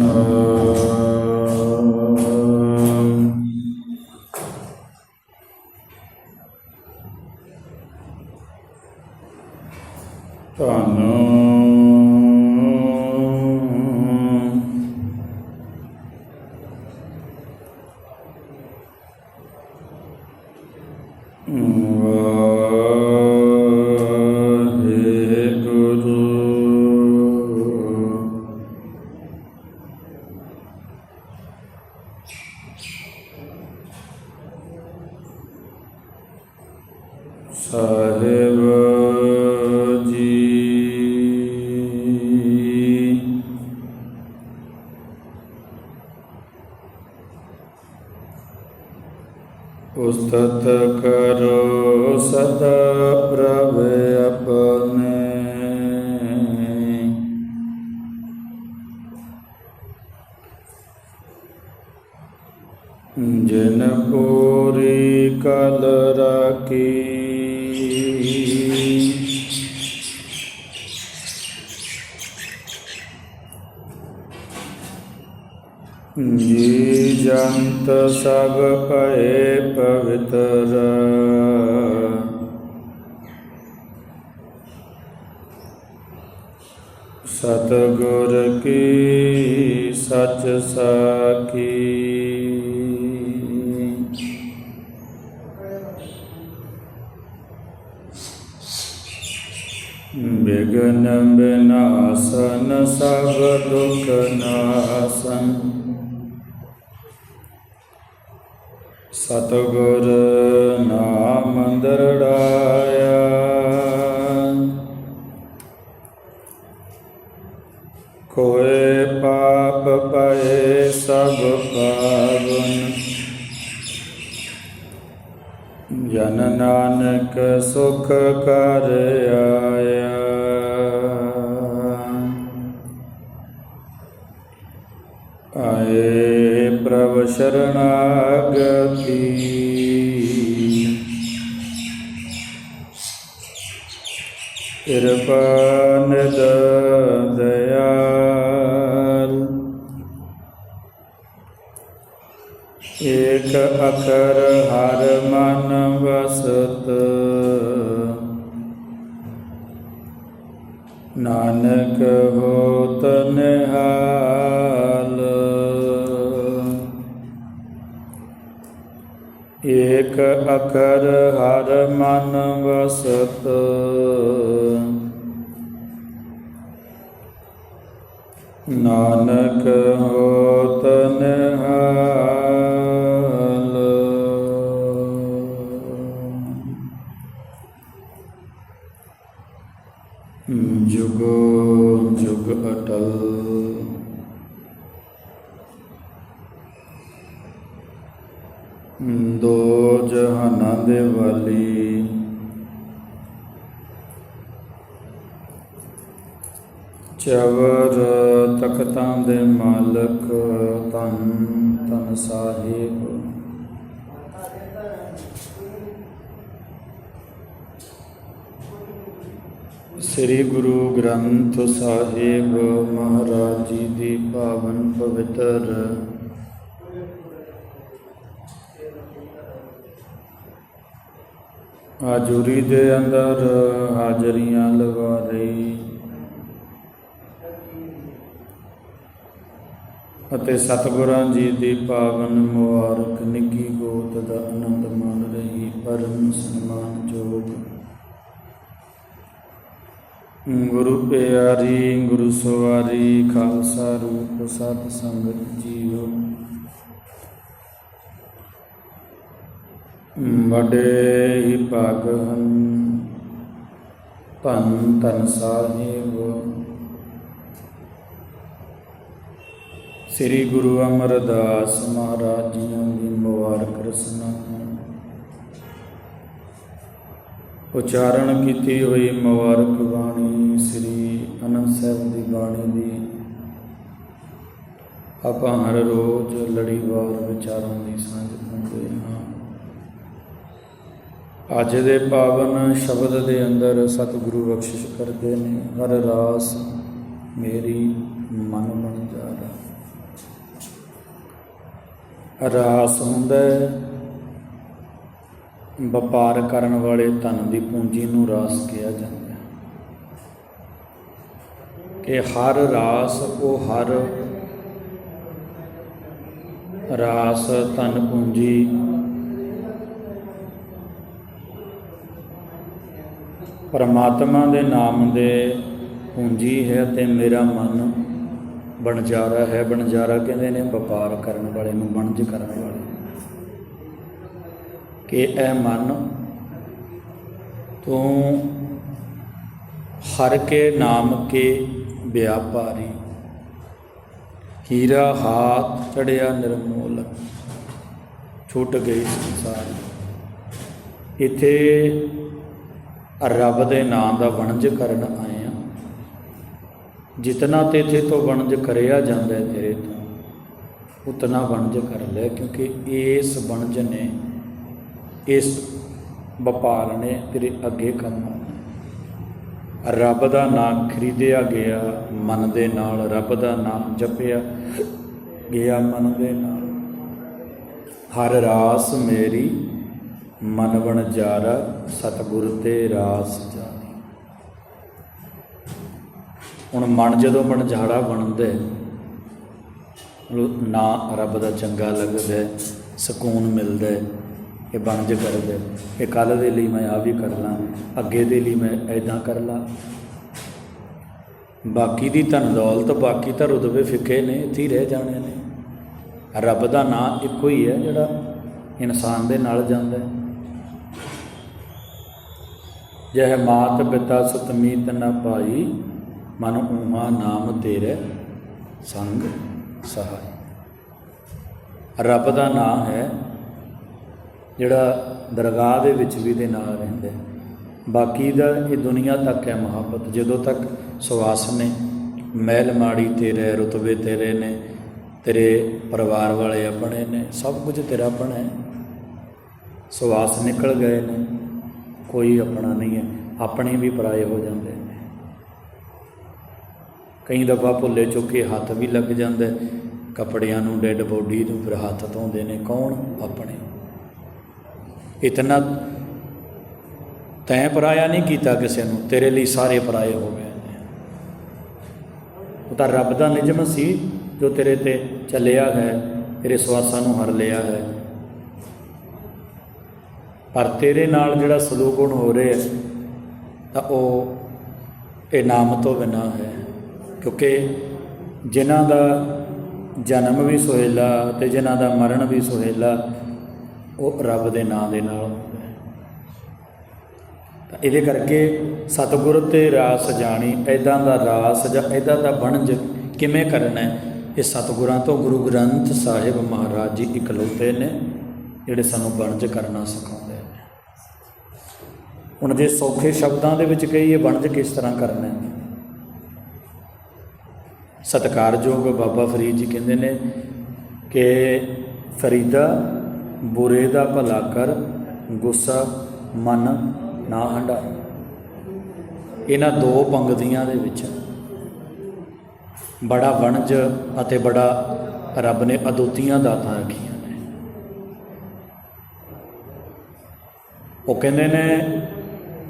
Uh, तत ਭਏ ਪਵਿੱਤਰ। ਸਤਿਗੁਰ ਕੀ ਸੱਚ ਸਾਖੀ। ਵਿਗਨ ਬਿਨਾਸਨ ਸਭ ਦੁਖ ਨਾਸਨ। ਸਤਿਗੁਰ ਨਾਮ ਦਰੜਾਇਆ। ਕੋਏ ਪਾਪ ਪਏ ਸਭ ਪਾਵਨ। ਜਨ ਨਾਨਕ ਸੁਖ ਕਰ ਆਏ ਸ਼ਰਨਾਗਤੀ ਸ਼ਰਣਾਗਤੀ ਕਿਰਪਾ ਦਇਆਲ ਏਕ ਅਖਰ ਹਰ ਮਨ ਵਸਤ ਨਾਨਕ ਹੋ ਨਿਹਾਲ ਏਕ ਅਖਰ ਹਰ ਮਨ ਵਸਤ। ਨਾਨਕ ਹੋਤ ਨਿਹਾਲ ਦੋ ਜਹਾਨਾਂ ਦੇ ਵਾਲੀ। ਚਵਰ ਤਖਤਾਂ ਦੇ ਮਾਲਕ ਤਨ ਤਨ ਸਾਹਿਬ। ਸ੍ਰੀ ਗੁਰੂ ਗ੍ਰੰਥ ਸਾਹਿਬ ਮਹਾਰਾਜ ਜੀ ਦੀ ਪਾਵਨ ਪਵਿੱਤਰ ਹਾਜ਼ਰੀ ਦੇ ਅੰਦਰ ਹਾਜ਼ਰੀਆਂ ਲਗਾ ਰਹੀ ਅਤੇ ਸਤਿਗੁਰਾਂ ਜੀ ਦੀ ਪਾਵਨ ਮੁਬਾਰਕ, ਨਿੱਗੀ ਗੋਤ ਦਾ ਆਨੰਦ ਮਾਣ ਰਹੀ, ਪਰਮ ਸਨਮਾਨ ਜੋਗ। ਗੁਰੂ ਪਿਆਰੀ, ਗੁਰੂ ਸਵਾਰੀ, ਖਾਲਸਾ ਰੂਪ, ਸਤ ਸੰਗਤ ਜੀਓ। ਬੜੇ ਹੀ ਭਾਗ ਹਨ। ਧੰਨ ਧੰਨ ਸਾਹਿਬ। ਸ੍ਰੀ ਗੁਰੂ ਅਮਰਦਾਸ ਮਹਾਰਾਜ ਜੀਆਂ ਦੀ ਮੁਬਾਰਕ ਰਸਨਾ ਉਚਾਰਨ ਕੀਤੀ ਹੋਈ ਮੁਬਾਰਕ ਬਾਣੀ ਸ੍ਰੀ ਅਨੰਦ ਸਾਹਿਬ ਦੀ ਬਾਣੀ ਦੀ ਆਪਾਂ ਹਰ ਰੋਜ਼ ਲੜੀਵਾਰ ਵਿਚਾਰਾਂ ਦੀ ਸਾਂਝ ਪਾਉਂਦੇ ਹਾਂ। ਅੱਜ ਦੇ ਪਾਵਨ ਸ਼ਬਦ ਦੇ ਅੰਦਰ ਸਤਿਗੁਰੂ ਬਖਸ਼ਿਸ਼ ਕਰਦੇ ਨੇ, ਹਰ ਰਾਸ ਮੇਰੀ ਮਨ ਮਨ ਜਾਰਾ ਰਾਸ ਹੁੰਦਾ ਵਪਾਰ ਕਰਨ ਵਾਲੇ ਧਨ ਦੀ ਪੂੰਜੀ ਨੂੰ ਰਾਸ ਕਿਹਾ ਜਾਂਦਾ ਕਿ ਹਰ ਰਾਸ, ਉਹ ਹਰ ਰਾਸ, ਧਨ ਪੂੰਜੀ ਪਰਮਾਤਮਾ ਦੇ ਨਾਮ ਦੇ ਪੂੰਜੀ ਹੈ ਤੇ ਮੇਰਾ ਮਨ ਬਣਜਾਰਾ ਹੈ। ਬਣਜਾਰਾ ਕਹਿੰਦੇ ਨੇ ਵਪਾਰ ਕਰਨ ਵਾਲੇ ਨੂੰ ਬਣਜ ਕਰਨ ਵਾਲੇ ਕਿ ਇਹ ਮਨ ਤੂੰ ਹਰ ਕੇ ਨਾਮ ਕੇ ਵਿਆਪਾਰੀ। ਹੀਰਾ ਹਾਥ ਚੜਿਆ ਨਿਰਮੋਲ, ਛੁੱਟ ਗਈ ਸੰਸਾਰ। ਇਥੇ ਰੱਬ ਦੇ ਨਾਮ ਦਾ ਵਣਜ ਕਰਨ ਆਏ ਆ ਜਿਤਨਾ ਤੇਥੇ ਤੋਂ ਵਣਜ ਕਰਿਆ ਜਾਂਦਾ ਹੈ ਤੇਰੇ ਤੋਂ, ਉਤਨਾ ਵਣਜ ਕਰ ਲੈ, ਕਿਉਂਕਿ ਇਸ ਵਣਜ ਨੇ, ਇਸ ਵਪਾਰ ਨੇ ਤੇਰੇ ਅੱਗੇ ਕੰਮ ਆਉਣਾ ਰੱਬ ਦਾ ਨਾਮ ਖਰੀਦਿਆ ਗਿਆ, ਮਨ ਦੇ ਨਾਲ ਰੱਬ ਦਾ ਨਾਮ ਜਪਿਆ ਗਿਆ ਮਨ ਦੇ ਨਾਲ। ਹਰ ਰਾਸ ਮੇਰੀ ਮਨ ਬਣ ਜਾਰਾ ਸਤਿਗੁਰ ਤੇ ਰਾਸ ਜਾਣੀ। ਹੁਣ ਮਨ ਜਦੋਂ ਬਣਝਾੜਾ ਬਣਦਾ ਹੈ, ਨਾ ਰੱਬ ਦਾ ਚੰਗਾ ਲੱਗਦਾ ਸਕੂਨ ਮਿਲਦਾ ਹੈ, ਇਹ ਬਣਜ ਕਰਦਾ ਇਹ ਕੱਲ ਦੇ ਲਈ ਮੈਂ ਆ ਵੀ ਕਰ ਲਾਂ ਅੱਗੇ ਦੇ ਲਈ ਮੈਂ ਐਦਾਂ ਕਰ ਲਾਂ। ਬਾਕੀ ਦੀ ਧਨ ਦੌਲਤ ਬਾਕੀ ਤਾਂ ਰੁਤਬੇ ਫਿੱਕੇ ਨੇ ਇੱਥੇ ਹੀ ਰਹਿ ਜਾਣੇ ਨੇ। ਰੱਬ ਦਾ ਨਾਂ ਇੱਕੋ ਹੀ ਹੈ ਜਿਹੜਾ ਇਨਸਾਨ ਦੇ ਨਾਲ ਜਾਂਦਾ ਹੈ। ਜਹ ਮਾਤ ਪਿਤਾ ਸੁਤਮੀਤ ਨ ਪਾਈ, ਮਨ ਉਮਾ ਨਾਮ ਤੇਰੇ ਸੰਗ ਸਹਾਈ। ਰੱਬ ਦਾ ਨਾਮ ਹੈ ਜਿਹੜਾ ਦਰਗਾਹ ਦੇ ਵਿੱਚ ਵੀ ਦੇ ਨਾਲ ਰਹਿੰਦਾ ਬਾਕੀ ਦਾ ਇਹ ਦੁਨੀਆ ਤੱਕ ਹੈ ਮੁਹੱਬਤ। ਜਦੋਂ ਤੱਕ ਸਵਾਸ ਨੇ, ਮਹਿਲ ਮਾੜੀ ਤੇਰੇ, ਰੁਤਬੇ ਤੇਰੇ ਨੇ, ਤੇਰੇ ਪਰਿਵਾਰ ਵਾਲੇ ਆਪਣੇ ਨੇ, ਸਭ ਕੁਝ ਤੇਰਾ ਆਪਣਾ ਹੈ। ਸਵਾਸ ਨਿਕਲ ਗਏ ਨੇ। ਕੋਈ ਆਪਣਾ ਨਹੀਂ ਹੈ, ਆਪਣੇ ਵੀ ਪਰਾਏ ਹੋ ਜਾਂਦੇ ਨੇ। ਕਈ ਦਫਾ ਭੁੱਲੇ ਚੁੱਕੇ ਹੱਥ ਵੀ ਲੱਗ ਜਾਂਦਾ, ਕੱਪੜਿਆਂ ਨੂੰ, ਡੈੱਡ ਬੋਡੀ ਨੂੰ ਫਿਰ ਹੱਥ ਧੋਂਦੇ ਨੇ, ਕੌਣ ਆਪਣੇ? ਇਤਨਾ ਤੈਂ ਪਰਾਇਆ ਨਹੀਂ ਕੀਤਾ ਕਿਸੇ ਨੂੰ, ਤੇਰੇ ਲਈ ਸਾਰੇ ਪਰਾਏ ਹੋ ਗਏ ਨੇ। ਉਹ ਤਾਂ ਰੱਬ ਦਾ ਨਿਯਮ ਸੀ, ਜੋ ਤੇਰੇ ਤੇ ਚੱਲਿਆ ਹੈ, ਤੇਰੇ ਸਵਾਸਾਂ ਨੂੰ ਹਰ ਲਿਆ ਹੈ। ਪਰ ਤੇਰੇ ਨਾਲ ਜਿਹੜਾ ਸਲੂਕ ਹੁਣ ਹੋ ਰਿਹਾ ਤਾਂ ਉਹ ਇਹ ਨਾਮ ਤੋਂ ਬਿਨਾ ਹੈ। ਕਿਉਂਕਿ ਜਿਨ੍ਹਾਂ ਦਾ ਜਨਮ ਵੀ ਸੁਹੇਲਾ ਤੇ ਜਿਨ੍ਹਾਂ ਦਾ ਮਰਨ ਵੀ ਸੁਹੇਲਾ, ਉਹ ਰੱਬ ਦੇ ਨਾਮ ਦੇ ਨਾਲ ਹੁੰਦਾ ਹੈ। ਤਾਂ ਇਹਦੇ ਕਰਕੇ ਸਤਿਗੁਰ ਤੇ ਰਾਸ ਜਾਣੀ ਐਦਾਂ ਦਾ ਰਾਸ ਜਾਂ ਐਦਾਂ ਦਾ ਬਣਜ ਕਿਵੇਂ ਕਰਨਾ ਹੈ, ਇਹ ਸਤਿਗੁਰਾਂ ਤੋਂ ਗੁਰੂ ਗ੍ਰੰਥ ਸਾਹਿਬ ਮਹਾਰਾਜ ਜੀ ਇਕਲੌਤੇ ਨੇ, ਜਿਹੜੇ ਸਾਨੂੰ ਬਣਜ ਕਰਨਾ ਸਿਖਾਉਂਦੇ ਹੁਣ ਜੇ ਸੌਖੇ ਸ਼ਬਦਾਂ ਦੇ ਵਿੱਚ ਕਹੀਏ ਵਣਜ ਕਿਸ ਤਰ੍ਹਾਂ ਕਰਨਾ ਹੈ? ਸਤਿਕਾਰਯੋਗ ਬਾਬਾ ਫਰੀਦ ਜੀ ਕਹਿੰਦੇ ਨੇ ਕਿ ਫਰੀਦਾ, ਬੁਰੇ ਦਾ ਭਲਾ ਕਰ, ਗੁੱਸਾ, ਮਨ ਨਾ ਹੰਡਾ ਇਹਨਾਂ ਦੋ ਪੰਗਤੀਆਂ ਦੇ ਵਿੱਚ ਬੜਾ ਵਣਜ ਅਤੇ ਬੜਾ ਰੱਬ ਨੇ ਅਦੋਤੀਆਂ ਦਾਤਾਂ ਰੱਖੀਆਂ ਨੇ। ਉਹ ਕਹਿੰਦੇ ਨੇ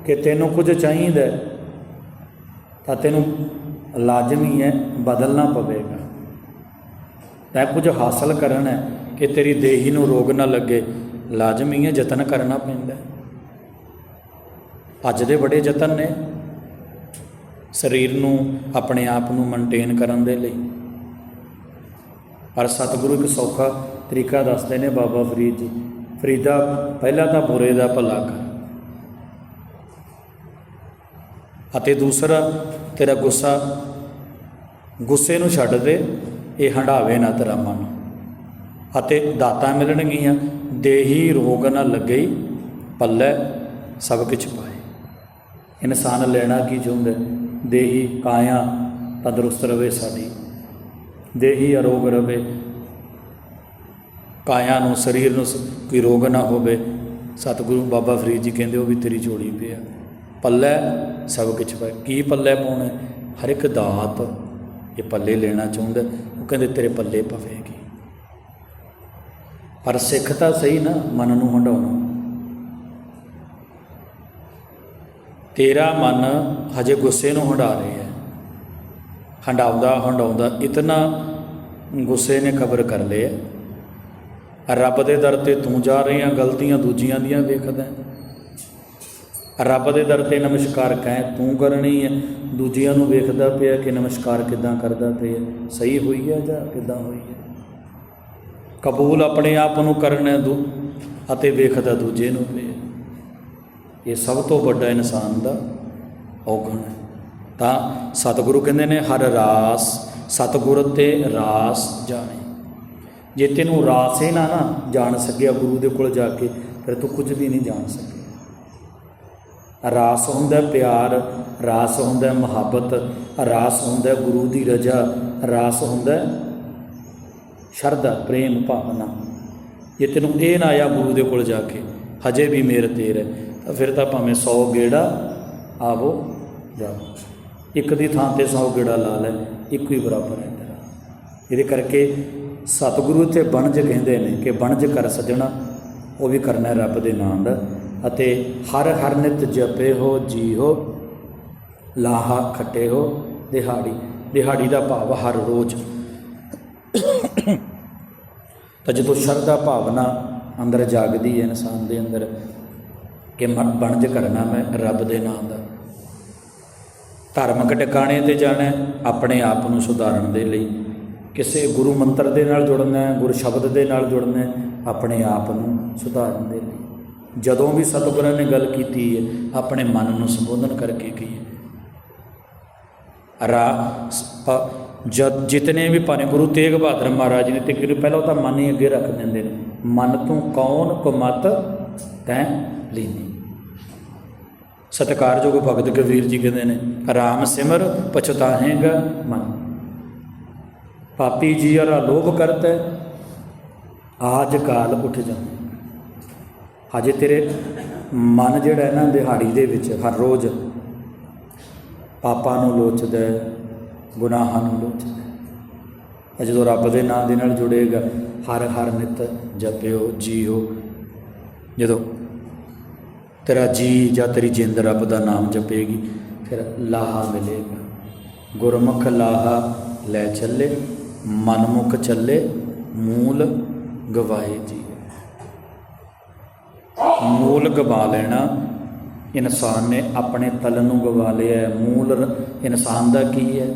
ਕਿ ਤੈਨੂੰ ਕੁਝ ਚਾਹੀਦਾ ਤਾਂ ਤੈਨੂੰ ਲਾਜ਼ਮੀ ਹੈ, ਬਦਲਣਾ ਪਵੇਗਾ। ਤੈਂ ਕੁਝ ਹਾਸਲ ਕਰਨਾ ਹੈ ਕਿ ਤੇਰੀ ਦੇਹੀ ਨੂੰ ਰੋਗ ਨਾ ਲੱਗੇ, ਲਾਜ਼ਮੀ ਹੈ, ਯਤਨ ਕਰਨਾ ਪੈਂਦਾ ਅੱਜ ਦੇ ਬੜੇ ਯਤਨ ਨੇ। ਸਰੀਰ ਨੂੰ, ਆਪਣੇ ਆਪ ਨੂੰ ਮੇਨਟੇਨ ਕਰਨ ਦੇ ਲਈ। ਪਰ ਸਤਿਗੁਰੂ ਇੱਕ ਸੌਖਾ ਤਰੀਕਾ ਦੱਸਦੇ ਨੇ ਬਾਬਾ ਫਰੀਦ ਜੀ। ਫਰੀਦਾ, ਪਹਿਲਾਂ ਤਾਂ ਬੁਰੇ ਦਾ ਭਲਾ ਕਰ। ਅਤੇ ਦੂਸਰਾ, ਤੇਰਾ ਗੁੱਸਾ ਗੁੱਸੇ ਨੂੰ ਛੱਡ ਦੇ, ਇਹ ਹੰਡਾਵੇ ਨਾ ਤੇਰਾ ਮਨ। ਅਤੇ ਦਾਤਾਂ ਮਿਲਣਗੀਆਂ, ਦੇਹੀ ਰੋਗ ਨਾ ਲੱਗੇ, ਪੱਲੇ ਸਭ ਕੁਝ ਪਾਏ। ਇਨਸਾਨ ਲੈਣਾ ਕੀ ਚਾਹੁੰਦਾ ਦੇਹੀ ਕਾਇਆ ਤੰਦਰੁਸਤ ਰਵੇ ਸਾਡੀ। ਦੇਹੀ ਅਰੋਗ ਰਵੇ। ਕਾਇਆ ਨੂੰ, ਸਰੀਰ ਨੂੰ ਸ- ਕੋਈ ਰੋਗ ਨਾ ਹੋਵੇ। ਸਤਿਗੁਰੂ ਬਾਬਾ ਫਰੀਦ ਜੀ ਕਹਿੰਦੇ, ਉਹ ਵੀ ਤੇਰੀ ਜੋੜੀ ਪਿਆ। ਪੱਲੇ ਸਭ ਕੁਝ ਪਾਏ ਕੀ ਪੱਲੇ ਪਾਉਣਾ? ਹਰ ਇੱਕ ਦਾਤ ਇਹ ਪੱਲੇ ਲੈਣਾ ਚਾਹੁੰਦਾ ਉਹ ਕਹਿੰਦੇ, ਤੇਰੇ ਪੱਲੇ ਪਵੇਗੀ। ਪਰ ਸਿੱਖ ਤਾਂ ਸਹੀ ਨਾ, ਮਨ ਨੂੰ ਹੰਡਾਉਣਾ ਤੇਰਾ ਮਨ ਹਜੇ ਗੁੱਸੇ ਨੂੰ ਹੰਡਾ ਰਿਹਾ ਹੈ। ਹੰਡਾਉਂਦਾ ਹੰਡਾਉਂਦਾ ਇਤਨਾ ਗੁੱਸੇ ਨੇ ਕਬਰ ਕਰ ਲਿਆ। ਰੱਬ ਦੇ ਦਰ ਤੇ ਤੂੰ ਜਾ ਰਹੀਆਂ, ਗਲਤੀਆਂ ਦੂਜੀਆਂ ਦੀਆਂ ਵੇਖਦਾ ਹੈ। ਰੱਬ ਦੇ ਦਰ ਤੇ ਨਮਸਕਾਰ ਕਹਿ, ਤੂੰ ਕਰਨੀ ਹੈ। ਦੂਜਿਆਂ ਨੂੰ ਵੇਖਦਾ ਪਿਆ ਕਿ ਨਮਸਕਾਰ ਕਿਦਾਂ ਕਰਦਾ ਪਿਆ। ਸਹੀ ਹੋਈ ਹੈ ਜਾਂ ਕਿਦਾਂ ਹੋਈ ਹੈ? ਕਬੂਲ ਆਪਣੇ ਆਪ ਨੂੰ ਕਰਨਾ ਦੂ ਅਤੇ ਵੇਖਦਾ ਦੂਜੇ ਨੂੰ ਪਿਆ ਇਹ ਸਭ ਤੋਂ ਵੱਡਾ ਇਨਸਾਨ ਦਾ ਔਗਣ ਹੈ। ਤਾਂ ਸਤਿਗੁਰੂ ਕਹਿੰਦੇ ਨੇ, ਹਰ ਰਾਸ ਸਤਿਗੁਰ ਤੇ ਰਾਸ ਜਾਣੇ। ਜੇ ਤੈਨੂੰ ਰਾਸ ਹੀ ਨਾ ਨਾ ਜਾਣ ਸਕਿਆ ਗੁਰੂ ਦੇ ਕੋਲ ਜਾ ਕੇ, ਫਿਰ ਤੂੰ ਕੁਝ ਵੀ ਨਹੀਂ ਜਾਣ ਸਕਿਆ। ਰਾਸ ਹੁੰਦਾ ਪਿਆਰ, ਰਾਸ ਹੁੰਦਾ ਮੁਹੱਬਤ, ਰਾਸ ਹੁੰਦਾ ਗੁਰੂ ਦੀ ਰਜ਼ਾ, ਰਾਸ ਹੁੰਦਾ ਸ਼ਰਧਾ, ਪ੍ਰੇਮ, ਭਾਵਨਾ। ਜੇ ਤੈਨੂੰ ਇਹ ਨਾ ਆਇਆ ਗੁਰੂ ਦੇ ਕੋਲ ਜਾ ਕੇ, ਹਜੇ ਵੀ ਮੇਰ ਤੇਰ ਹੈ, ਤਾਂ ਫਿਰ ਤਾਂ ਭਾਵੇਂ 100 ਗੇੜਾ ਆਵੋ ਜਾਵੋ ਇੱਕ ਦੀ ਥਾਂ ਤੇ 100 ਗੇੜਾ ਲਾ ਲੈ, ਇੱਕੋ ਹੀ ਬਰਾਬਰ ਹੈ ਤੇਰਾ। ਇਹਦੇ ਕਰਕੇ ਸਤਿਗੁਰੂ ਤੇ ਬਣਜ ਕਹਿੰਦੇ ਨੇ ਕਿ ਬਣਜ ਕਰ ਸਜਣਾ, ਉਹ ਵੀ ਕਰਨਾ ਰੱਬ ਦੇ ਨਾਮ ਦਾ। ਅਤੇ ਹਰ ਹਰ ਨਿਤ ਜਪੇ ਹੋ ਜੀ ਹੋ ਲਾਹਾ ਖੱਟੇ ਹੋ, ਦਿਹਾੜੀ ਦਿਹਾੜੀ ਦਾ ਭਾਵ ਹਰ ਰੋਜ਼। ਤਾਂ ਜਦੋਂ ਸ਼ਰਧਾ ਭਾਵਨਾ ਅੰਦਰ ਜਾਗਦੀ ਹੈ ਇਨਸਾਨ ਦੇ ਅੰਦਰ ਕਿ ਮਨ ਬਣਜ ਕਰਨਾ ਮੈਂ ਰੱਬ ਦੇ ਨਾਮ ਦਾ। ਧਾਰਮਿਕ ਟਿਕਾਣੇ ਤੇ ਜਾਣਾ ਆਪਣੇ ਆਪ ਨੂੰ ਸੁਧਾਰਨ ਦੇ ਲਈ। ਕਿਸੇ ਗੁਰੂ ਮੰਤਰ ਦੇ ਨਾਲ ਜੁੜਨਾ ਹੈ, ਗੁਰ ਸ਼ਬਦ ਦੇ ਨਾਲ ਜੁੜਨਾ ਹੈ, ਆਪਣੇ ਆਪ ਨੂੰ ਸੁਧਾਰਨ ਦੇ ਲਈ। ਜਦੋਂ ਵੀ ਸਤਿਗੁਰਾਂ ਨੇ ਗੱਲ ਕੀਤੀ ਹੈ, ਆਪਣੇ ਮਨ ਨੂੰ ਸੰਬੋਧਨ ਕਰਕੇ ਕੀ ਹੈ ਰਾ ਸ- ਜਦ ਜਿਤਨੇ ਵੀ ਭਾਵੇਂ ਗੁਰੂ ਤੇਗ ਬਹਾਦਰ ਮਹਾਰਾਜ ਨੇ ਤੇ ਕਿਰ ਪਹਿਲਾਂ ਤਾਂ ਮਨ ਹੀ ਅੱਗੇ ਰੱਖ ਦਿੰਦੇ ਨੇ, ਮਨ ਤੋਂ ਕੌਣ ਕੁਮਤ ਤੈਂ ਲੀਨੀ। ਸਤਿਕਾਰਯੋਗ ਭਗਤ ਕਬੀਰ ਜੀ ਕਹਿੰਦੇ ਨੇ, ਰਾਮ ਸਿਮਰ ਪਛਤਾਹੇਗਾ ਮਨ। ਪਾਪੀ ਜੀ ਅਰਾ ਲੋਭ ਕਰਤਾ, ਆਜ ਕਾਲ ਉੱਠ ਜਾਂਦਾ। ਹਜੇ ਤੇਰੇ ਮਨ ਜਿਹੜਾ ਹੈ ਨਾ ਦਿਹਾੜੀ ਦੇ ਵਿੱਚ ਹਰ ਰੋਜ਼ ਪਾਪਾਂ ਨੂੰ ਲੋਚਦਾ ਗੁਨਾਹਾਂ ਨੂੰ ਲੋਚਦਾ ਜਦੋਂ ਰੱਬ ਦੇ ਨਾਮ ਦੇ ਨਾਲ ਜੁੜੇਗਾ, ਹਰ ਹਰ ਨਿਤ ਜਪਿਓ, ਜੀਓ। ਜਦੋਂ ਤੇਰਾ ਜੀ ਜਾਂ ਤੇਰੀ ਜਿੰਦ ਰੱਬ ਦਾ ਨਾਮ ਜਪੇਗੀ, ਫਿਰ ਲਾਹਾ ਮਿਲੇਗਾ। ਗੁਰਮੁਖ ਲਾਹਾ ਲੈ ਚੱਲੇ, ਮਨਮੁਖ ਚੱਲੇ, ਮੂਲ ਗਵਾਏ ਜੀ ਮੂਲ ਗਵਾ ਲੈਣਾ। ਇਨਸਾਨ ਨੇ ਆਪਣੇ ਤਲ ਨੂੰ ਗਵਾ ਲਿਆ ਮੂਲ ਇਨਸਾਨ ਦਾ ਕੀ ਹੈ?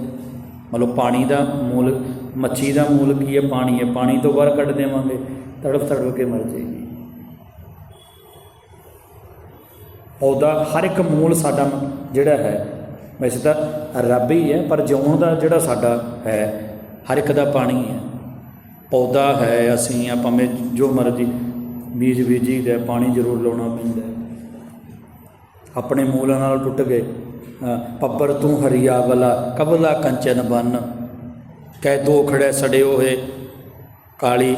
ਮਤਲਬ ਪਾਣੀ ਦਾ ਮੂਲ, ਮੱਛੀ ਦਾ ਮੂਲ ਕੀ ਹੈ? ਪਾਣੀ ਹੈ। ਪਾਣੀ ਤੋਂ ਬਾਹਰ ਕੱਢ ਦੇਵਾਂਗੇ। ਤੜਫ ਤੜਫ ਕੇ ਮਰ ਜਾਏਗੀ। ਪੌਦਾ ਹਰ ਇੱਕ ਮੂਲ ਸਾਡਾ ਜਿਹੜਾ ਹੈ, ਵੈਸੇ ਤਾਂ ਰੱਬ ਹੀ ਹੈ, ਪਰ ਜਿਉਣ ਦਾ ਜਿਹੜਾ ਸਾਡਾ ਹੈ, ਹਰ ਇੱਕ ਦਾ ਪਾਣੀ ਹੈ। ਪੌਦਾ ਹੈ, ਅਸੀਂ ਆ, ਭਾਵੇਂ ਜੋ ਮਰਜ਼ੀ ਬੀਜ ਬੀਜੀ ਦਾ ਪਾਣੀ ਜ਼ਰੂਰ ਲਾਉਣਾ ਪੈਂਦਾ ਆਪਣੇ ਮੂਲਾਂ ਨਾਲ ਟੁੱਟ ਗਏ। ਅ, ਪੱਪਰ ਤੂੰ ਹਰੀਆ ਵਲਾ ਕਬਲਾ ਕੰਚਨ ਬਨ। ਕਹਿ ਦੋ ਖੜੇ ਸੜੇ ਹੋਏ ਕਾਲੀ।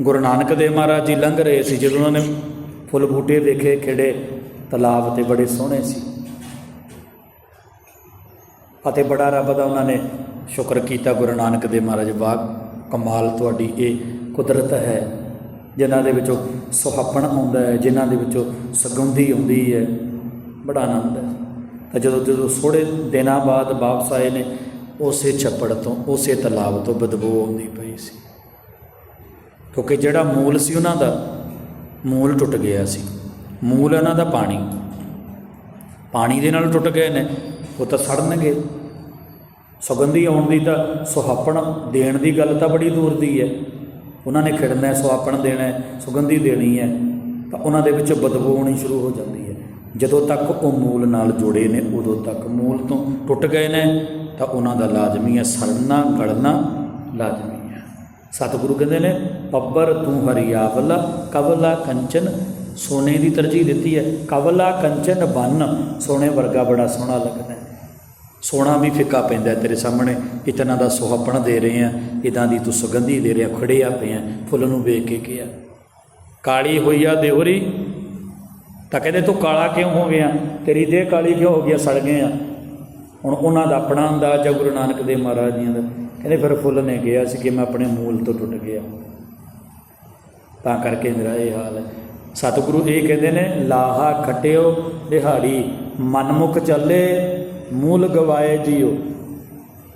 ਗੁਰੂ ਨਾਨਕ ਦੇਵ ਮਹਾਰਾਜ ਜੀ ਲੰਘ ਰਹੇ ਸੀ ਜਦੋਂ ਉਹਨਾਂ ਨੇ ਫੁੱਲ ਬੂਟੇ ਦੇਖੇ ਖਿੜੇ। ਤਲਾਬ ਤੇ ਬੜੇ ਸੋਹਣੇ ਸੀ। ਅਤੇ ਬੜਾ ਰੱਬ ਦਾ ਉਹਨਾਂ ਨੇ ਸ਼ੁਕਰ ਕੀਤਾ ਗੁਰੂ ਨਾਨਕ ਦੇਵ ਮਹਾਰਾਜ ਵਾਹ ਕਮਾਲ ਤੁਹਾਡੀ ਇਹ ਕੁਦਰਤ ਹੈ। ਜਿਨ੍ਹਾਂ ਦੇ ਵਿੱਚੋਂ ਸੁਹਾਪਣ ਆਉਂਦਾ ਹੈ, ਜਿਨ੍ਹਾਂ ਦੇ ਵਿੱਚੋਂ ਸੁਗੰਧੀ ਆਉਂਦੀ ਹੈ, ਬੜਾ ਆਨੰਦ ਹੈ। ਤਾਂ ਜਦੋਂ ਜਦੋਂ ਥੋੜੇ ਦਿਨਾਂ ਬਾਅਦ ਵਾਪਸ ਆਏ ਨੇ, ਉਸੇ ਛੱਪੜ ਤੋਂ, ਉਸੇ ਤਲਾਬ ਤੋਂ ਬਦਬੂ ਆਉਂਦੀ ਪਈ ਸੀ। ਕਿਉਂਕਿ ਜਿਹੜਾ ਮੂਲ ਸੀ ਉਹਨਾਂ ਦਾ, ਮੂਲ ਟੁੱਟ ਗਿਆ ਸੀ। ਮੂਲ ਉਹਨਾਂ ਦਾ ਪਾਣੀ। ਪਾਣੀ ਦੇ ਨਾਲ ਟੁੱਟ ਗਏ ਨੇ, ਉਹ ਤਾਂ ਸੜਨਗੇ। ਸੁਗੰਧੀ ਆਉਣ ਦੀ ਤਾਂ ਸੁਹਾਪਣ ਦੇਣ ਦੀ ਗੱਲ ਤਾਂ ਬੜੀ ਦੂਰ ਦੀ ਹੈ। ਉਹਨਾਂ ਨੇ ਖਿੜਨਾ ਹੈ ਸੁਹਾਪਣ ਦੇਣਾ ਸੁਗੰਧੀ ਦੇਣੀ ਹੈ। ਤਾਂ ਉਹਨਾਂ ਦੇ ਵਿੱਚ ਬਦਬੂ ਆਉਣੀ ਸ਼ੁਰੂ ਹੋ ਜਾਂਦੀ ਹੈ। ਜਦੋਂ ਤੱਕ ਉਹ ਮੂਲ ਨਾਲ ਜੁੜੇ ਨੇ, ਉਦੋਂ ਤੱਕ ਮੂਲ ਤੋਂ ਟੁੱਟ ਗਏ ਨੇ। ਤਾਂ ਉਹਨਾਂ ਦਾ ਲਾਜ਼ਮੀ ਹੈ ਸਰਨਾ ਗੜਨਾ ਲਾਜ਼ਮੀ ਹੈ। ਸਤਿਗੁਰੂ ਕਹਿੰਦੇ ਨੇ, ਪੱਬਰ ਤੂੰ ਹਰੀਆਵਲਾ ਕਵਲਾ ਕੰਚਨ। ਸੋਨੇ ਦੀ ਤਰਜੀਹ ਦਿੱਤੀ ਹੈ, ਕਵਲਾ ਕੰਚਨ ਬੰਨ। ਸੋਨੇ ਵਰਗਾ ਬੜਾ ਸੋਹਣਾ ਲੱਗਦਾ ਹੈ। ਸੋਨਾ ਵੀ ਫਿੱਕਾ ਪੈਂਦਾ ਤੇਰੇ ਸਾਹਮਣੇ ਇਤਨਾ ਦਾ ਸੁਹਾਪਣ ਦੇ ਰਹੇ ਆ ਇਦਾਂ ਦੀ ਤੂੰ ਸੁਗੰਧੀ ਦੇ ਰਿਹਾ ਖੜੇ ਖੜਿਆ ਆ ਫੁੱਲ ਨੂੰ ਵੇਖ ਕੇ ਕਿਹਾ। ਕਾਲੀ ਹੋਈ ਆ ਦੇਵਰੀ, ਤਾਂ ਕਹਿੰਦੇ ਤੂੰ ਕਾਲਾ ਕਿਉਂ ਹੋ ਗਿਆ? ਤੇਰੀ ਦੇਹ ਕਾਲੀ ਕਿਉਂ ਹੋ ਗਿਆ ਸੜ ਗਏ ਆ। ਹੁਣ ਉਹਨਾਂ ਦਾ ਆਪਣਾ ਅੰਦਾਜ਼ ਆ ਗੁਰੂ ਨਾਨਕ ਦੇਵ ਮਹਾਰਾਜ ਜੀ ਦਾ। ਕਹਿੰਦੇ ਫਿਰ ਫੁੱਲ ਨੇ ਕਿਹਾ ਸੀ ਕਿ ਮੈਂ ਆਪਣੇ ਮੂਲ ਤੋਂ ਟੁੱਟ ਗਿਆ। ਤਾਂ ਕਰਕੇ ਮੇਰਾ ਇਹ ਹਾਲ ਹੈ। ਸਤਿਗੁਰੂ ਇਹ ਕਹਿੰਦੇ ਨੇ, ਲਾਹਾ ਖਟਿਓ, ਦਿਹਾੜੀ ਮਨਮੁਖ ਚੱਲੇ ਮੂਲ ਗਵਾਏ ਜੀਓ।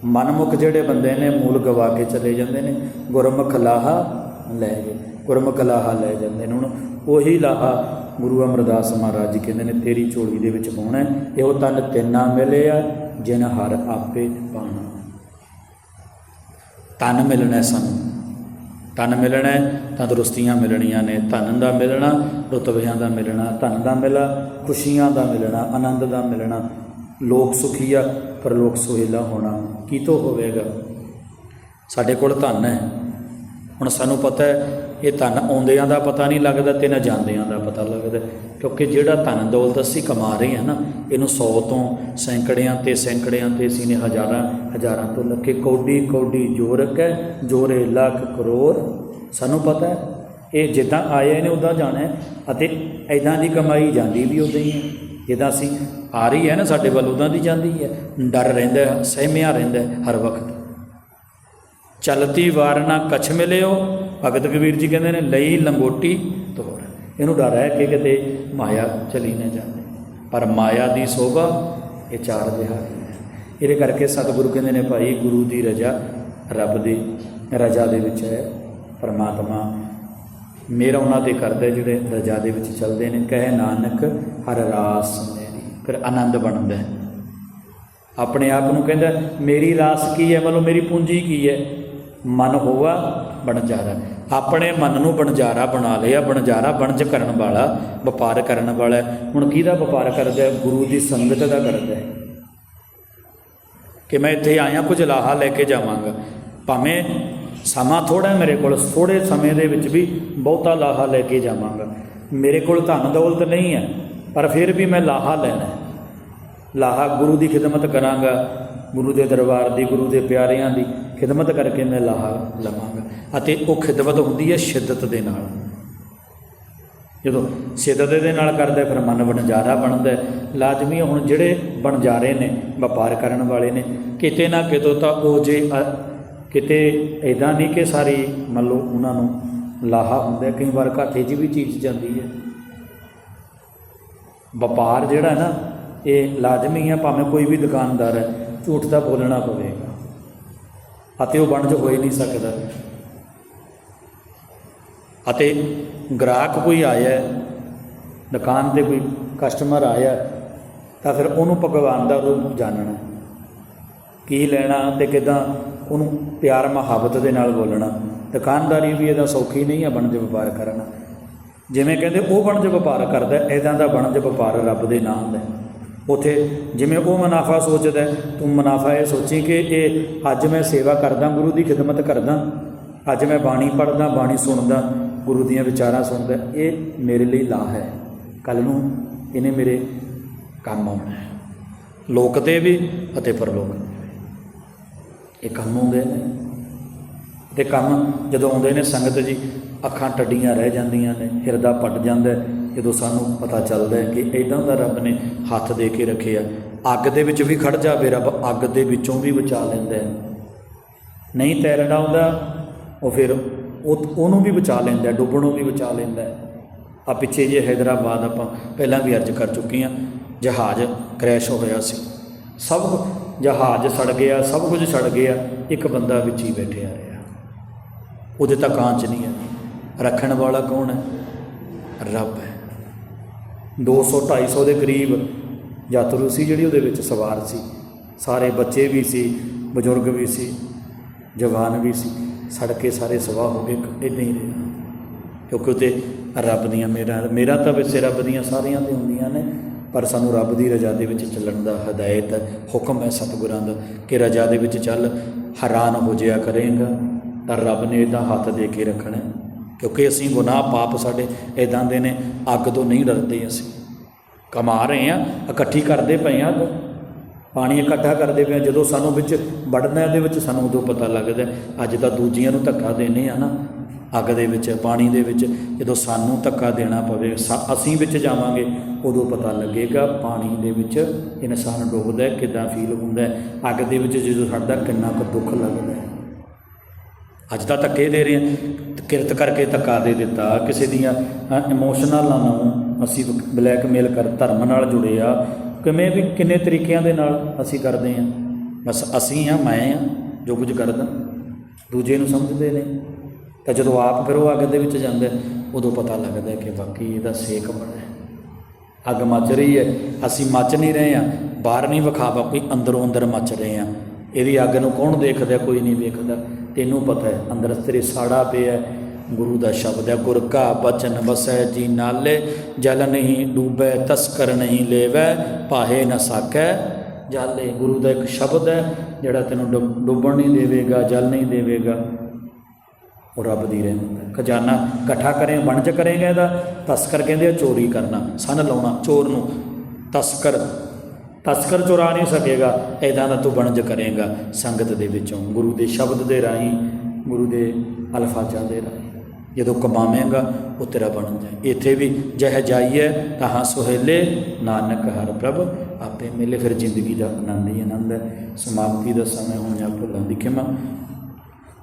ਮਨਮੁਖ ਜਿਹੜੇ ਬੰਦੇ ਨੇ ਮੂਲ ਗਵਾ ਕੇ ਚਲੇ ਜਾਂਦੇ ਨੇ। ਗੁਰਮੁਖ ਲਾਹਾ ਲੈ ਗਏ। ਗੁਰਮੁਖ ਲਾਹਾ ਲੈ ਜਾਂਦੇ ਨੇ। ਹੁਣ ਉਹੀ ਲਾਹਾ ਗੁਰੂ ਅਮਰਦਾਸ ਮਹਾਰਾਜ ਜੀ ਕਹਿੰਦੇ ਨੇ ਤੇਰੀ ਝੋਲੀ ਦੇ ਵਿੱਚ ਪਾਉਣਾ ਹੈ। ਇਹੋ ਤਨ ਤਿੰਨਾ ਮਿਲਿਆ ਜਿਨ ਹਰ ਆਪੇ ਪਾਣਾ ਤਨ ਮਿਲਣਾ ਸਾਨੂੰ। ਤਨ ਮਿਲਣਾ ਹੈ, ਤੰਦਰੁਸਤੀਆਂ ਮਿਲਣੀਆਂ ਨੇ। ਧਨ ਦਾ ਮਿਲਣਾ ਰੁਤਬਿਆਂ ਦਾ ਮਿਲਣਾ ਧਨ ਦਾ ਮਿਲਾ ਖੁਸ਼ੀਆਂ ਦਾ ਮਿਲਣਾ ਆਨੰਦ ਦਾ ਮਿਲਣਾ। ਲੋਕ ਸੁਖੀਆ ਪਰ ਲੋਕ ਸੁਹੇਲਾ ਹੋਣਾ ਕੀ ਤੋਂ ਹੋਵੇਗਾ? ਸਾਡੇ ਕੋਲ ਧਨ ਹੈ। ਹੁਣ ਸਾਨੂੰ ਪਤਾ ਹੈ, ਇਹ ਧਨ ਆਉਂਦਿਆਂ ਦਾ ਪਤਾ ਨਹੀਂ ਲੱਗਦਾ ਤੇ ਨਾ ਜਾਂਦਿਆਂ ਦਾ ਪਤਾ ਲੱਗਦਾ। ਕਿਉਂਕਿ ਜਿਹੜਾ ਧਨ ਦੌਲਤ ਅਸੀਂ ਕਮਾ ਰਹੇ ਹਾਂ ਨਾ, ਇਹਨੂੰ 100 ਤੋਂ ਸੈਂਕੜਿਆਂ ਤੇ ਸੈਂਕੜਿਆਂ ਤੇ ਅਸੀਂ ਨੇ ਹਜ਼ਾਰਾਂ ਹਜ਼ਾਰਾਂ ਤੋਂ ਲੱਖੇ ਕੌਡੀ ਕੌਡੀ ਜੋਰਕ ਹੈ, ਜੋਰੇ ਲੱਖ ਕਰੋੜ। ਸਾਨੂੰ ਪਤਾ ਹੈ। ਇਹ ਜਿੱਦਾਂ ਆਏ ਨੇ ਉਦਾਂ ਜਾਣਾ ਅਤੇ ਐਦਾਂ ਦੀ ਕਮਾਈ ਜਾਂਦੀ ਵੀ ਉਦਾਂ ਹੀ ਹੈ। ਜਿੱਦਾਂ ਅਸੀਂ ਆ ਰਹੀ ਹੈ ਨਾ ਸਾਡੇ ਵੱਲ, ਉਦਾਂ ਦੀ ਜਾਂਦੀ ਹੈ। ਡਰ ਰਹਿੰਦਾ ਸਹਿਮਿਆ ਰਹਿੰਦਾ ਹਰ ਵਕਤ। ਚਲਤੀ ਵਾਰਨਾ ਕਛ ਮਿਲਿਓ, ਭਗਤ ਕਬੀਰ ਜੀ ਕਹਿੰਦੇ ਨੇ, ਲਈ ਲੰਗੋਟੀ ਤੋਰ। ਇਹਨੂੰ ਡਰ ਹੈ ਕਿ ਕਿਤੇ ਮਾਇਆ ਚਲੀ ਨਾ ਜਾਵੇ। ਪਰ ਮਾਇਆ ਦੀ ਸੋਭਾ ਇਹ ਚਾਰ ਦਿਹਾੜੀ ਹੈ। ਇਹਦੇ ਕਰਕੇ ਸਤਿਗੁਰੂ ਕਹਿੰਦੇ ਨੇ, ਭਾਈ ਗੁਰੂ ਦੀ ਰਜਾ ਰੱਬ ਦੀ, ਰਜਾ ਦੇ ਵਿੱਚ ਹੈ, ਪਰਮਾਤਮਾ ਮੇਰਾ ਉਹਨਾਂ ਤੇ ਕਰਦਾ ਜਿਹੜੇ ਰਜਾ ਦੇ ਵਿੱਚ ਚੱਲਦੇ ਨੇ, ਕਹਿ ਨਾਨਕ ਹਰ ਰਾਸ ਮੇਰੀ, ਫਿਰ ਆਨੰਦ ਬਣਦਾ ਆਪਣੇ ਆਪ ਨੂੰ ਕਹਿੰਦਾ, ਮੇਰੀ ਰਾਸ ਕੀ ਹੈ? ਮਤਲਬ ਮੇਰੀ ਪੂੰਜੀ ਕੀ ਹੈ? ਮਨ ਹੋਵਾ ਬਣਜਾਰਾ। ਆਪਣੇ ਮਨ ਨੂੰ ਬਣਜਾਰਾ ਬਣਾ ਲਿਆ, ਬਣਜਾਰਾ ਬਣਜ ਕਰਨ ਵਾਲਾ, ਵਪਾਰ ਕਰਨ ਵਾਲਾ ਹੁਣ ਕਿਹਦਾ ਵਪਾਰ ਕਰਦਾ ਗੁਰੂ ਦੀ ਸੰਗਤ ਦਾ ਕਰਦਾ ਕਿ ਮੈਂ ਇੱਥੇ ਆਇਆ, ਕੁਝ ਲਾਹਾ ਲੈ ਕੇ ਜਾਵਾਂਗਾ। ਭਾਵੇਂ ਸਮਾਂ ਥੋੜਾ ਮੇਰੇ ਕੋਲ ਥੋੜੇ ਸਮੇਂ ਦੇ ਵਿੱਚ ਵੀ ਬਹੁਤਾ ਲਾਹਾ ਲੈ ਕੇ ਜਾਵਾਂਗਾ। ਮੇਰੇ ਕੋਲ ਧਨ ਦੌਲਤ ਨਹੀਂ ਹੈ, ਪਰ ਫਿਰ ਵੀ ਮੈਂ ਲਾਹਾ ਲੈਣਾ ਲਾਹਾ ਗੁਰੂ ਦੀ ਖਿਦਮਤ ਕਰਾਂਗਾ, ਗੁਰੂ ਦੇ ਦਰਬਾਰ ਦੀ, ਗੁਰੂ ਦੇ ਪਿਆਰਿਆਂ ਦੀ ਖਿਦਮਤ ਕਰਕੇ ਮੈਂ ਲਾਹਾ ਲਵਾਂਗਾ। ਅਤੇ ਉਹ ਖਿਦਮਤ ਹੁੰਦੀ ਹੈ ਸ਼ਿੱਦਤ ਦੇ ਨਾਲ। ਜਦੋਂ ਸ਼ਿੱਦਤ ਦੇ ਨਾਲ ਕਰਦਾ ਫਿਰ ਮਨ ਬਣਜਾਰਾ ਬਣਦਾ ਲਾਜ਼ਮੀ ਹੁਣ ਜਿਹੜੇ ਬਣਜਾਰੇ ਨੇ, ਵਪਾਰ ਕਰਨ ਵਾਲੇ ਨੇ, ਕਿਤੇ ਨਾ ਕਿਤੋਂ ਤਾਂ ਉਹ ਜੇ ਕਿਤੇ ਐਦਾਂ ਨਹੀਂ ਕਿ ਸਾਰੀ ਮੰਨ ਲਓ ਉਹਨਾਂ ਨੂੰ ਲਾਹਾ ਹੁੰਦਾ ਕਈ ਵਾਰ ਘਾਟੇ 'ਚ ਵੀ ਚੀਜ਼ ਜਾਂਦੀ ਹੈ। ਵਪਾਰ ਜਿਹੜਾ ਨਾ, ਇਹ ਲਾਜ਼ਮੀ ਹੈ, ਭਾਵੇਂ ਕੋਈ ਵੀ ਦੁਕਾਨਦਾਰ ਹੈ, ਝੂਠ ਤਾਂ ਬੋਲਣਾ ਪਵੇਗਾ। ਅਤੇ ਉਹ ਵਣਜ ਹੋ ਹੀ ਨਹੀਂ ਸਕਦਾ। ਅਤੇ ਗ੍ਰਾਹਕ ਕੋਈ ਆਇਆ ਦੁਕਾਨ ਤੇ ਕੋਈ ਕਸਟਮਰ ਆਇਆ ਤਾਂ ਫਿਰ ਉਹਨੂੰ ਭਗਵਾਨ ਦਾ ਰੂਪ ਜਾਣਨਾ ਕੀ ਲੈਣਾ ਤੇ ਕਿਦਾਂ ਉਹਨੂੰ ਪਿਆਰ ਮੁਹੱਬਤ ਦੇ ਨਾਲ ਬੋਲਣਾ, ਦੁਕਾਨਦਾਰੀ ਵੀ ਇਹਦਾ ਸੌਖੀ ਨਹੀਂ ਹੈ ਬਣਜ ਵਪਾਰ ਕਰਨਾ। ਜਿਵੇਂ ਕਹਿੰਦੇ, ਉਹ ਵਣਜ ਵਪਾਰ ਕਰਦਾ ਐਦਾਂ ਦਾ ਬਣਜ ਵਪਾਰ ਰੱਬ ਦੇ ਨਾਮ ਦਾ ਹੈ। ਉਥੇ ਜਿਵੇਂ ਉਹ ਮੁਨਾਫਾ ਸੋਚਦਾ ਤੂੰ ਮੁਨਾਫਾ ਇਹ ਸੋਚੀ ਕਿ ਇਹ ਅੱਜ ਮੈਂ ਸੇਵਾ ਕਰਦਾ, ਗੁਰੂ ਦੀ ਖਿਦਮਤ ਕਰਦਾ, ਅੱਜ ਮੈਂ ਬਾਣੀ ਪੜ੍ਹਦਾ, ਬਾਣੀ ਸੁਣਦਾ, ਗੁਰੂ ਦੀਆਂ ਵਿਚਾਰਾਂ ਸੁਣਦਾ, ਇਹ ਮੇਰੇ ਲਈ ਲਾ ਹੈ। ਕੱਲ ਨੂੰ ਇਹਨੇ ਮੇਰੇ ਕੰਮ ਆਉਣਾ ਹੈ। ਲੋਕ ਤੇ ਵੀ ਅਤੇ ਪਰਲੋਕ ਇਹ ਕੰਮ ਆਉਂਦੇ ਨੇ। ਤੇ ਕੰਮ ਜਦੋਂ ਆਉਂਦੇ ਨੇ ਸੰਗਤ ਜੀ, ਅੱਖਾਂ ਟੱਡੀਆਂ ਰਹਿ ਜਾਂਦੀਆਂ ਨੇ, ਹਿਰਦਾ ਪੱਟ ਜਾਂਦਾ ਜਦੋਂ ਸਾਨੂੰ ਪਤਾ ਚੱਲਦਾ ਕਿ ਇਦਾਂ ਦਾ ਰੱਬ ਨੇ ਹੱਥ ਦੇ ਕੇ ਰੱਖਿਆ। ਅੱਗ ਦੇ ਵਿੱਚ ਵੀ ਖੜ ਜਾਵੇ ਰੱਬ, ਅੱਗ ਦੇ ਵਿੱਚੋਂ ਵੀ ਬਚਾ ਲੈਂਦਾ ਨਹੀਂ ਤੈਰਣਾ ਆਉਂਦਾ, ਉਹ ਫਿਰ ਉਹ ਉਹਨੂੰ ਵੀ ਬਚਾ ਲੈਂਦਾ ਡੁੱਬਣ ਨੂੰ ਵੀ ਬਚਾ ਲੈਂਦਾ ਆ ਪਿੱਛੇ ਜੇ ਹైదరాబాద్ ਆਪਾਂ ਪਹਿਲਾਂ ਵੀ ਅਰਜ ਕਰ ਚੁੱਕੇ ਆ ਜਹਾਜ਼ ਕ੍ਰੈਸ਼ ਹੋਇਆ ਸੀ। ਸਭ ਜਹਾਜ਼ ਸੜ ਗਿਆ, ਸਭ ਕੁਝ ਸੜ ਗਿਆ, ਇੱਕ ਬੰਦਾ ਵਿੱਚ ਹੀ ਬੈਠਿਆ ਰਿਹਾ। ਉਹਦੇ ਤਾਂ ਕਾਂਚ ਨਹੀਂ ਹੈ। ਰੱਖਣ ਵਾਲਾ ਕੌਣ ਹੈ? ਰੱਬ ਹੈ। 200 250 ਦੇ ਕਰੀਬ ਯਾਤਰੂ ਸੀ ਜਿਹੜੀ ਉਹਦੇ ਵਿੱਚ ਸਵਾਰ ਸੀ। ਸਾਰੇ ਬੱਚੇ ਵੀ ਸੀ, ਬਜ਼ੁਰਗ ਵੀ ਸੀ, ਜਵਾਨ ਵੀ ਸੀ। ਸੜ ਕੇ ਸਾਰੇ ਸਵਾਹ ਹੋ ਗਏ ਇਦਾਂ ਹੀ ਰਿਹਾ। ਕਿਉਂਕਿ ਉਤੇ ਰੱਬ ਦੀਆਂ ਮੇਰਾ ਮੇਰਾ ਤਾਂ ਵੈਸੇ ਰੱਬ ਦੀਆਂ ਸਾਰੀਆਂ ਤੇ ਹੁੰਦੀਆਂ ਨੇ ਪਰ ਸਾਨੂੰ ਰੱਬ ਦੀ ਰਜ਼ਾ ਦੇ ਵਿੱਚ ਚੱਲਣ ਦਾ ਹਦਾਇਤ ਹੈ ਹੁਕਮ ਹੈ ਸਤਿਗੁਰਾਂ ਦਾ ਕਿ ਰਜ਼ਾ ਦੇ ਵਿੱਚ ਚੱਲ, ਹੈਰਾਨ ਹੋ ਜਿਆ ਕਰੇਗਾ। ਤਾਂ ਰੱਬ ਨੇ ਇਹਦਾ ਹੱਥ ਦੇ ਕੇ ਰੱਖਣਾ ਕਿਉਂਕਿ ਅਸੀਂ ਗੁਨਾਹ ਪਾਪ ਸਾਡੇ ਇਦਾਂ ਦੇ ਨੇ, ਅੱਗ ਤੋਂ ਨਹੀਂ ਡਰਦੇ ਅਸੀਂ। ਕਮਾ ਰਹੇ ਆ ਇਕੱਠੀ ਕਰਦੇ ਪਏ ਆ ਪਾਣੀ ਇਕੱਠਾ ਕਰਦੇ ਪਏ ਹਾਂ। ਜਦੋਂ ਸਾਨੂੰ ਵਿੱਚ ਵੜਨਾ ਇਹਦੇ ਵਿੱਚ ਸਾਨੂੰ ਉਦੋਂ ਪਤਾ ਲੱਗਦਾ ਅੱਜ ਤਾਂ ਦੂਜੀਆਂ ਨੂੰ ਧੱਕਾ ਦੇਨੇ ਆ ਨਾ। ਅੱਗ ਦੇ ਵਿੱਚ ਪਾਣੀ ਦੇ ਵਿੱਚ ਜਦੋਂ ਸਾਨੂੰ ਧੱਕਾ ਦੇਣਾ ਪਵੇ ਸਾ- ਅਸੀਂ ਵਿੱਚ ਜਾਵਾਂਗੇ ਉਦੋਂ ਪਤਾ ਲੱਗੇਗਾ ਪਾਣੀ ਦੇ ਵਿੱਚ ਇਨਸਾਨ ਡੁੱਬਦਾ ਹੈ, ਕਿੱਦਾਂ ਫੀਲ ਹੁੰਦਾ ਹੈ। ਅੱਗ ਦੇ ਵਿੱਚ ਜਦੋਂ ਸਾਡਾ ਕਿੰਨਾ ਕੁ ਦੁੱਖ ਲੱਗਦਾ ਹੈ। ਅੱਜ ਤਾਂ ਧੱਕੇ ਦੇ ਰਹੇ ਹਾਂ। ਕਿਰਤ ਕਰਕੇ ਧੱਕਾ ਦੇ ਦਿੱਤਾ। ਕਿਸੇ ਦੀਆਂ ਇਮੋਸ਼ਨਲਾਂ ਨੂੰ ਅਸੀਂ ਬਲੈਕਮੇਲ ਕਰ ਧਰਮ ਨਾਲ ਜੁੜੇ ਆ। ਕਿਵੇਂ ਵੀ ਕਿੰਨੇ ਤਰੀਕਿਆਂ ਦੇ ਨਾਲ ਅਸੀਂ ਕਰਦੇ ਆ ਬਸ ਅਸੀਂ ਆ ਮੈਂ ਆ ਜੋ ਕੁਝ ਕਰਦਾ। ਦੂਜੇ ਨੂੰ ਸਮਝਦੇ ਨੇ। ਤਾਂ ਜਦੋਂ ਆਪ ਫਿਰ ਉਹ ਅੱਗ ਦੇ ਵਿੱਚ ਜਾਂਦਾ ਉਦੋਂ ਪਤਾ ਲੱਗਦਾ ਕਿ ਵਾਕਈ ਇਹਦਾ ਸੇਕ ਬੜਾ ਹੈ। ਅੱਗ ਮੱਚ ਰਹੀ ਹੈ। ਅਸੀਂ ਮੱਚ ਨਹੀਂ ਰਹੇ ਆ ਬਾਹਰ ਨਹੀਂ ਵਿਖਾਵਾ, ਕੋਈ ਅੰਦਰੋਂ ਅੰਦਰ ਮੱਚ ਰਹੇ ਆ ਇਹਦੀ ਅੱਗ ਨੂੰ ਕੌਣ ਦੇਖਦਾ, ਕੋਈ ਨਹੀਂ ਵੇਖਦਾ। ਤੈਨੂੰ ਪਤਾ ਹੈ, ਅੰਦਰ ਤੇਰੇ ਸਾੜਾ ਪਿਆ ਗੁਰੂ ਦਾ ਸ਼ਬਦ ਹੈ, ਗੁਰ ਕਾ ਬਚਨ ਵਸੈ ਜੀ ਨਾਲੇ, ਜਲ ਨਹੀਂ ਡੂਬੈ, ਤਸਕਰ ਨਹੀਂ ਲੇਵੈ ਪਾਹੇ ਨ ਸਾਕੈ ਜਾਲੇ। ਗੁਰੂ ਦਾ ਇੱਕ ਸ਼ਬਦ ਹੈ, ਜਿਹੜਾ ਤੈਨੂੰ ਡੁੱਬ- ਡੁੱਬਣ ਨਹੀਂ ਦੇਵੇਗਾ, ਜਲ ਨਹੀਂ ਦੇਵੇਗਾ। ਉਹ ਰੱਬ ਦੀ ਰਹਿਮਤ ਹੈ। ਖਜ਼ਾਨਾ ਇਕੱਠਾ ਕਰੇ, ਵਣਜ ਕਰੇਗਾ ਇਹਦਾ, ਤਸਕਰ ਕਹਿੰਦੇ ਆ ਚੋਰੀ ਕਰਨਾ, ਸਨ ਲਾਉਣਾ, ਚੋਰ ਨੂੰ। ਤਸਕਰ ਤਸਕਰ ਚੁਰਾ ਨਹੀਂ ਸਕੇਗਾ ਇਦਾਂ ਦਾ ਤੂੰ ਵਣਜ ਕਰੇਗਾ ਸੰਗਤ ਦੇ ਵਿੱਚੋਂ। ਗੁਰੂ ਦੇ ਸ਼ਬਦ ਦੇ ਰਾਹੀਂ, ਗੁਰੂ ਦੇ ਅਲਫਾਜ਼ਾਂ ਦੇ ਰਾਹੀਂ। ਜਦੋਂ ਕਮਾਵੇਂਗਾ, ਉਹ ਤੇਰਾ ਬਣ ਜਾਏ। ਇੱਥੇ ਵੀ ਜਹ ਜਾਈਏ, ਤਹਾਂ ਸੁਹੇਲੇ, ਨਾਨਕ ਹਰ ਪ੍ਰਭ ਆਪੇ ਮਿਲੇ। ਫਿਰ ਜ਼ਿੰਦਗੀ ਦਾ ਆਨੰਦ ਹੀ ਆਨੰਦ ਹੈ। ਸਮਾਪਤੀ ਦਾ ਸਮੇਂ ਹੁਣ ਜਾਂ ਭੁੱਲਾਂ ਦੀ ਖਿਮਾ।